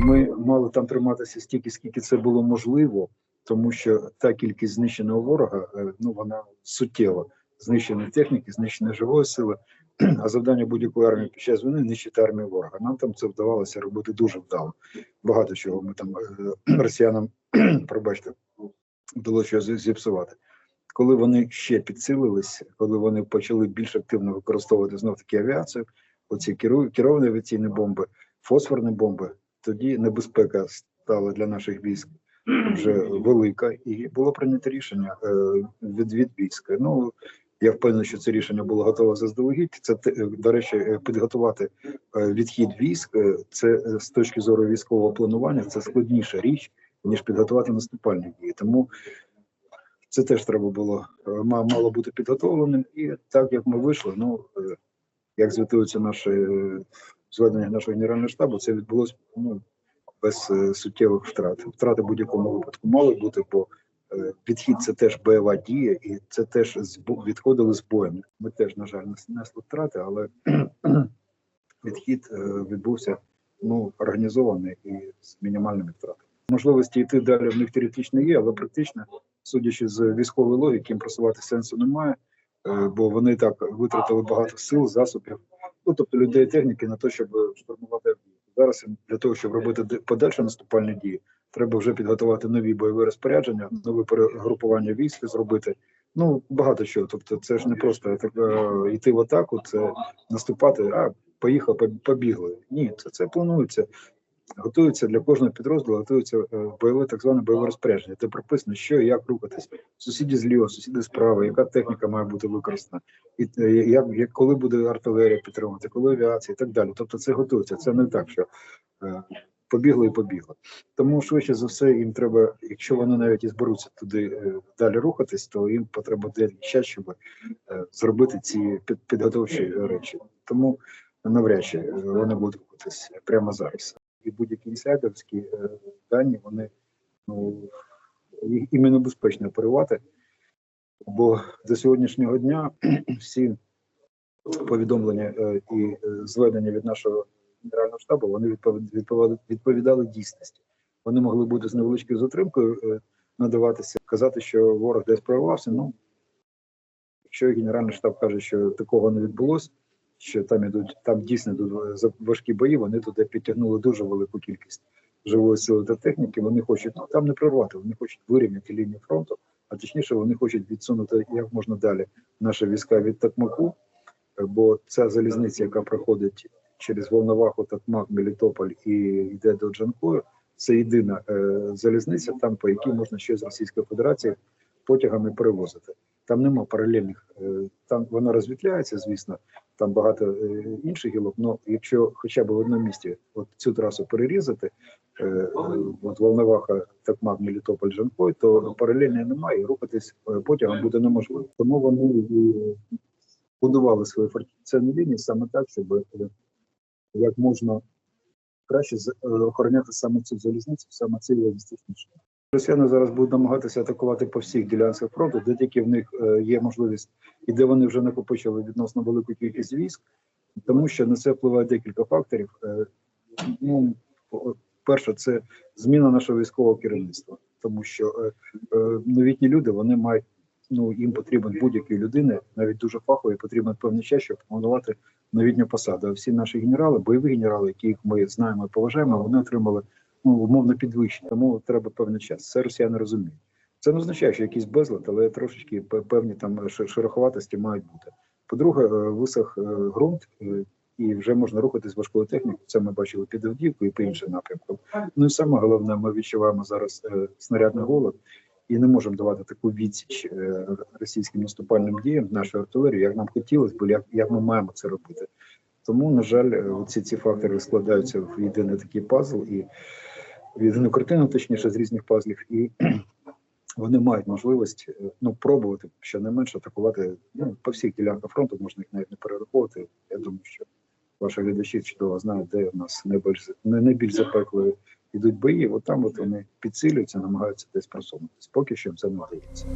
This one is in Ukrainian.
Ми мали там триматися стільки, скільки це було можливо, тому що та кількість знищеного ворога е, ну вона суттєва. Знищення техніки, знищення живої сили. А завдання будь-якої армії під час війни нищити армію ворога. Нам там це вдавалося робити дуже вдало. Багато чого ми там е, росіянам, пробачте, вдалося зі- зіпсувати. Коли вони ще підсилились, коли вони почали більш активно використовувати знов таки авіацію, оці керу- керовані авіаційні бомби, фосфорні бомби, тоді небезпека стала для наших військ вже велика, і було прийнято рішення е, від, від війська. Ну я впевнений, що це рішення було готове заздалегідь. Це е, до речі, е, підготувати відхід військ. Це з точки зору військового планування, це складніша річ ніж підготувати наступальні дії. Тому це теж треба було мало бути підготовленим. І так як ми вийшли, ну як звітується наше е, зведення нашого генерального штабу, це відбулося ну без е, суттєвих втрат. Втрати будь-якому випадку мали бути, бо е, підхід це теж бойова дія, і це теж відходили з боєм. Ми теж, на жаль, нес- несли втрати, але відхід е, відбувся ну організований і з мінімальними втратами. Можливості йти далі в них теоретично є, але практично, судячи з військової логіки, їм просувати сенсу немає, е, бо вони так витратили багато сил, засобів, ну тобто людей техніки на те, щоб штурмувати Зараз для того, щоб робити подальші наступальні дії, треба вже підготувати нові бойові розпорядження, нове перегрупування військ зробити. Ну багато чого. Тобто, це ж не просто так, е, йти в атаку, це наступати. А поїхав, побігли. Ні, це це планується. Готується для кожного підрозділу, готується е, бойове так зване бойове розпорядження. Де прописано, що і як рухатись. Сусіді зліва, сусіди справа, яка техніка має бути використана, і е, як, як коли буде артилерія підтримувати, коли авіація і так далі. Тобто це готується. Це не так, що е, побігли і побігли. Тому швидше за все їм треба, якщо вони навіть і зберуться туди е, далі рухатись, то їм потрібно деякий час, щоб е, зробити ці під, підготовчі речі. Тому навряд чи е, вони будуть рухатись прямо зараз. І будь-які інсайдерські е, дані вони ну іменно безпечно оперувати. Бо до сьогоднішнього дня всі повідомлення е, і е, зведення від нашого генерального штабу вони відповідали, дійсності. Вони могли бути з невеличкою затримкою надаватися, казати, що ворог десь прорвався. Ну якщо генеральний штаб каже, що такого не відбулося, що там ідуть, там дійсно йдуть важкі бої, вони туди підтягнули дуже велику кількість живої сили та техніки. Вони хочуть ну там не прорвати, вони хочуть вирівняти лінію фронту, а точніше, вони хочуть відсунути як можна далі наші війська від Такмаку, бо ця залізниця, яка проходить через Волноваху, Такмак, Мелітополь і йде до Джанкою, це єдина е, залізниця, там по якій можна ще з Російської Федерації потягами перевозити. Там нема паралельних, е, там вона розвітляється, звісно, там багато е, інших гілок. але якщо хоча б в одному місті от цю трасу перерізати, е, от Волноваха, Такмак, Мелітополь, Жанкой, то паралельної немає, і рухатись потягом буде неможливо. Тому вони будували свої фортифікаційні лінії саме так, щоб як можна краще охороняти саме цю залізницю, саме цей логістичний шлях. Росіяни зараз будуть намагатися атакувати по всіх ділянках фронту, де тільки в них е, є можливість, і де вони вже накопичили відносно велику кількість військ, тому що на це впливає декілька факторів. Е, Ну, перше, це зміна нашого військового керівництва, тому що е, новітні люди вони мають. Ну їм потрібен будь-якій людини, навіть дуже фаховий, потрібен певний час, щоб планувати новітню посаду. Всі наші генерали, бойові генерали, яких ми знаємо і поважаємо, вони отримали ну, умовно підвищення. Тому треба певний час. Це росіяни розуміють. Це не означає, що якийсь безлад, але трошечки певні там ши- шероховатості мають бути. По-друге, е, висох е, ґрунт, е, і вже можна рухатись важкою технікою. Це ми бачили під Авдіївкою і по іншим напрямкам. Ну і саме головне, ми відчуваємо зараз е, снарядний голод і не можемо давати таку відсіч е, російським наступальним діям нашої артилерії, як нам хотілося б, як, як ми маємо це робити. Тому, на жаль, е, ці ці фактори складаються в єдиний такий пазл і в єдину картину, точніше, з різних пазлів, і вони мають можливість е, ну пробувати щонайменше атакувати ну, по всіх ділянках фронту, можна їх навіть не перераховувати. Я думаю, що ваші глядачі чудово знають, де в нас найбільш найбільш запекли йдуть бої. От там от вони підсилюються, намагаються десь просунутися. Поки що це не вдається.